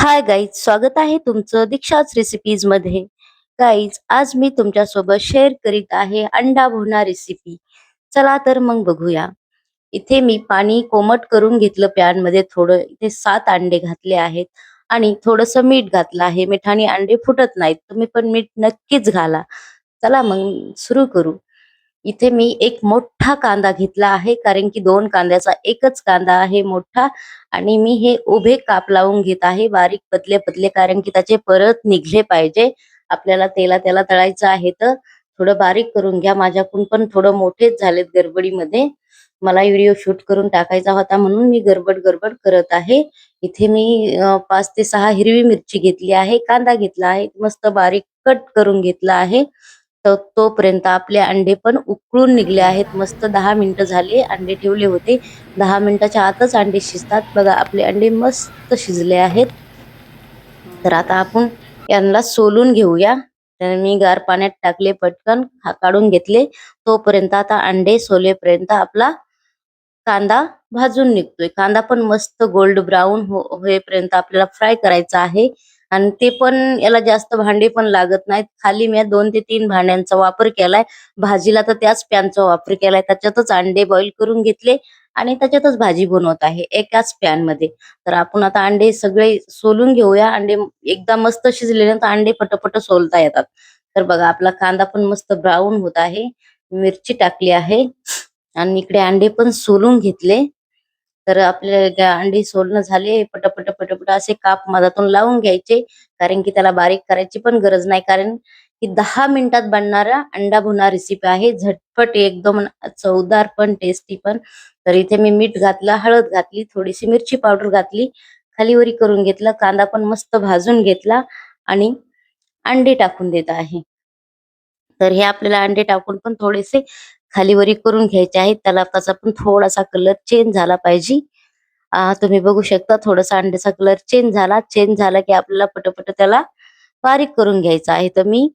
Hi guys स्वागत आहे तुमचं दीक्षाच रेसिपीजमध्ये. गाईज आज मी तुमच्यासोबत शेअर करीत आहे अंडा भुना रेसिपी चला तर मग बघूया. इथे मी पाणी कोमट करून घेतलं पॅनमध्ये थोडं इथे सात अंडे घातले आहेत. आणि थोडस मीठ घातलं आहे. मिठाने अंडे फुटत नाहीत. तुम्ही पण मीठ नक्कीच घाला. चला मग सुरू करू. इथे मी एक मोठा कांदा घेतला आहे कारण की दोन कांद्याचा एकच कांदा आहे मोठा. आणि मी हे उभे काप लावून घेत आहे बारीक पतले पतले कारण की त्याचे परत निघले पाहिजे. आपल्याला तेला त्याला तळायचं आहे तर थोडं बारीक करून घ्या. माझ्याकडून पण थोडं मोठेच झालेत गडबडीमध्ये. मला व्हिडिओ शूट करून टाकायचा होता म्हणून मी गडबड गडबड करत आहे. इथे मी पाच ते सहा हिरवी मिरची घेतली आहे कांदा घेतला आहे. मस्त बारीक कट करून घेतला आहे. तर तोपर्यंत आपले अंडे पण उकळून निघले आहेत. मस्त दहा मिनिटं झाले अंडे ठेवले होते. दहा मिनिटाच्या आतच अंडे शिजतात. बघा आपले अंडे मस्त शिजले आहेत. तर आता आपण यांना सोलून घेऊया. तर मी गार पाण्यात टाकले पटकन हा काढून घेतले. तोपर्यंत आता अंडे सोलेपर्यंत आपला कांदा भाजून निघतोय. कांदा पण मस्त गोल्ड ब्राऊन हो होईपर्यंत आपल्याला फ्राय करायचा आहे. आणि ते पण याला जास्त भांडे पण लागत नाहीत. खाली मी दोन ते तीन भांड्यांचा वापर केलाय. भाजीला तर त्याच पॅनचा वापर केलाय. त्याच्यातच अंडे बॉईल करून घेतले आणि त्याच्यातच भाजी बनवत आहे एकाच पॅनमध्ये. तर आपण आता अंडे सगळे सोलून घेऊया. अंडे एकदा मस्त शिजल्यानंतर अंडे पटपट सोलता येतात. तर बघा आपला कांदा पण मस्त ब्राऊन होत आहे. मिरची टाकली आहे. आणि इकडे अंडे पण सोलून घेतले. तर आपले अंडी सोलणं झाले पटपट पटपट असे काप मधातून लावून घ्यायचे कारण की त्याला बारीक करायची पण गरज नाही कारण की दहा मिनिटात बनणारा अंडा भुना रेसिपी आहे. झटपट एकदम चवदार पण टेस्टी पण. तर इथे मी मीठ घातलं हळद घातली थोडीशी मिरची पावडर घातली खालीवरी करून घेतलं कांदा पण मस्त भाजून घेतला आणि अंडे टाकून देत आहे. तर हे आपल्याला अंडे टाकून पण थोडेसे खालीवरी करून घ्यायचे आहेत. त्याला त्याचा पण थोडासा कलर चेंज झाला पाहिजे. तुम्ही बघू शकता थोडासा अंड्याचा कलर चेंज झाला. चेंज झाला की आपल्याला पटपट त्याला बारीक करून घ्यायचा आहे. तर मी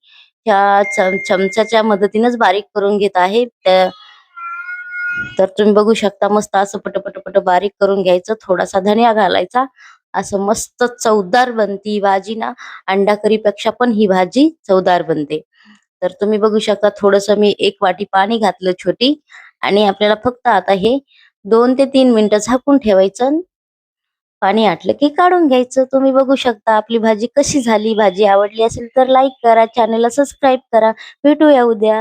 ह्या चम चमच्याच्या मदतीनेच बारीक करून घेत आहे. तर तुम्ही बघू शकता मस्त असं पटपट पट बारीक करून घ्यायचं. थोडासा धनिया घालायचा. असं मस्त चवदार बनती ही भाजी ना. अंडा करी पेक्षा पण ही भाजी चवदार बनते. तर तुम्ही बघू शकता थोडस मी एक वाटी पाणी घातलं छोटी आणि आपल्याला फक्त आता हे दोन ते तीन मिनिटं झाकून ठेवायचं पाणी आटलं की काढून घ्यायचं. तुम्ही बघू शकता आपली भाजी कशी झाली भाजी आवडली असेल तर लाईक करा चॅनलला सबस्क्राईब करा. भेटूया उद्या.